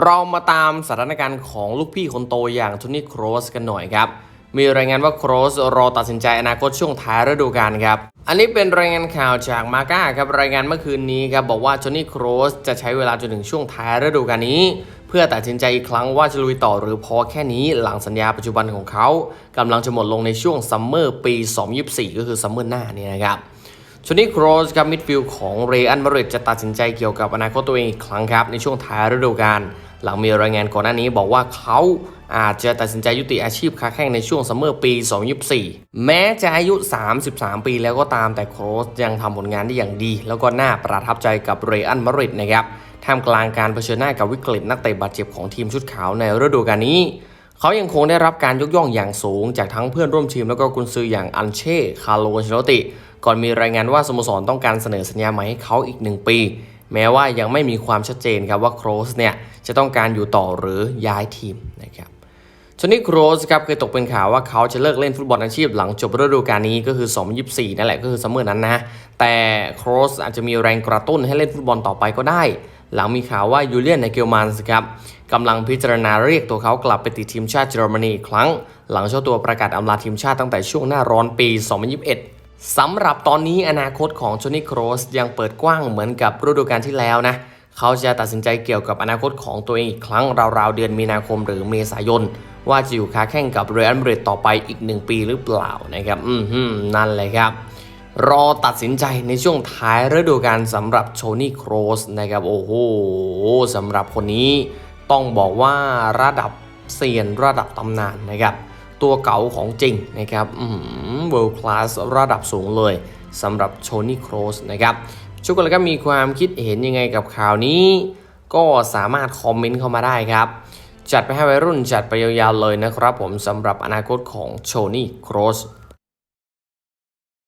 เรามาตามสถานการณ์ของลูกพี่คนโตอย่างโทนี่โครสกันหน่อยครับ มีรายงานว่าโครสรอตัดสินใจอนาคตช่วงท้ายฤดูกาลครับ อันนี้เป็นรายงานข่าวจากมาก้าครับ รายงานเมื่อคืนนี้ครับ บอกว่าโทนี่โครสจะใช้เวลาจนถึงช่วงท้ายฤดูกาลนี้ เพื่อตัดสินใจอีกครั้งว่าจะลุยต่อหรือพอแค่นี้หลังสัญญาปัจจุบันของเขากำลังจะหมดลงในช่วงซัมเมอร์ปี 2024 ก็คือซัมเมอร์หน้านี้นะครับ ชนี่โครสครับมิดฟิลด์ของเรอันมาริดจะตัดสินใจเกี่ยวกับอนาคตตัวเองอีกครั้งครับ ในช่วงท้ายฤดูกาลหลังมีรายงานก่อนหน้านี้บอกว่าเขาอาจจะตัดสินใจยุติอาชีพค้าแข่งในช่วงซัมเมอร์ปี 2024 แม้จะอายุ 33 ปีแล้วก็ตามแต่โครสยังทำผลงานได้อย่างดี แล้วก็น่าประทับใจกับเรอันมาริดนะครับท่ามกลางการเผชิญหน้ากับวิกฤตนักเตะบาดเจ็บของทีมชุดขาวในฤดูกาลนี้ เขายังคงได้รับการยกย่องอย่างสูงจากทั้งเพื่อนร่วมทีมแล้วก็กุนซืออย่างอันเช่ คาร์โลอันเชลติ ก่อนมีรายงานว่าสโมสรต้องการเสนอสัญญาใหม่ให้เขาอีกหนึ่งปี แม้ว่ายังไม่มีความชัดเจนครับว่าโครสเนี่ยจะต้องการอยู่ต่อหรือย้ายทีมนะครับโทนี่โครสครับเคยตกเป็นข่าวว่าเขาจะเลิกเล่นฟุตบอลอาชีพหลังจบฤดูกาลนี้ก็คือ 2024 นั่นแหละก็คือซัมเมอร์นั้นนะ แต่โครสอาจจะมีแรงกระตุ้นให้เล่นฟุตบอลต่อไปก็ได้ หลังมีข่าวว่ายูเลียนไนเกลมันส์ครับกำลังพิจารณาเรียกตัวเขากลับไปติดทีมชาติเยอรมนีอีกครั้ง หลังเจ้าตัวประกาศอำลาทีมชาติตั้งแต่ช่วงหน้าร้อนปี 2021 สำหรับตอนนี้อนาคตของโจนี่โครสยังเปิดกว้างเหมือนกับฤดูกาลที่แล้วนะ เขาจะตัดสินใจเกี่ยวกับอนาคตของตัวเองอีกครั้งราวๆเดือนมีนาคมหรือเมษายน ว่าจะอยู่ค้าแข่งกับเรอัลมาดริดต่อไปอีกหนึ่งปีหรือเปล่านะครับ อืมนั่นเลยครับ รอตัดสินใจในช่วงท้ายฤดูกาลสำหรับโชนี่โครสนะครับโอ้โหสำหรับคนนี้ต้องบอกว่าระดับเซียนระดับตำนานนะครับ ตัวเก่าของจริงนะครับเวิลด์คลาสระดับสูงเลยสำหรับโชนี่โครสนะครับทุกคนแล้วก็มีความคิดเห็นยังไงกับข่าวนี้ ก็สามารถคอมเมนต์เข้ามาได้ครับ จัดไปให้วัยรุ่นจัดไปยาวๆเลยนะครับผมสำหรับอนาคตของโชนี่โครส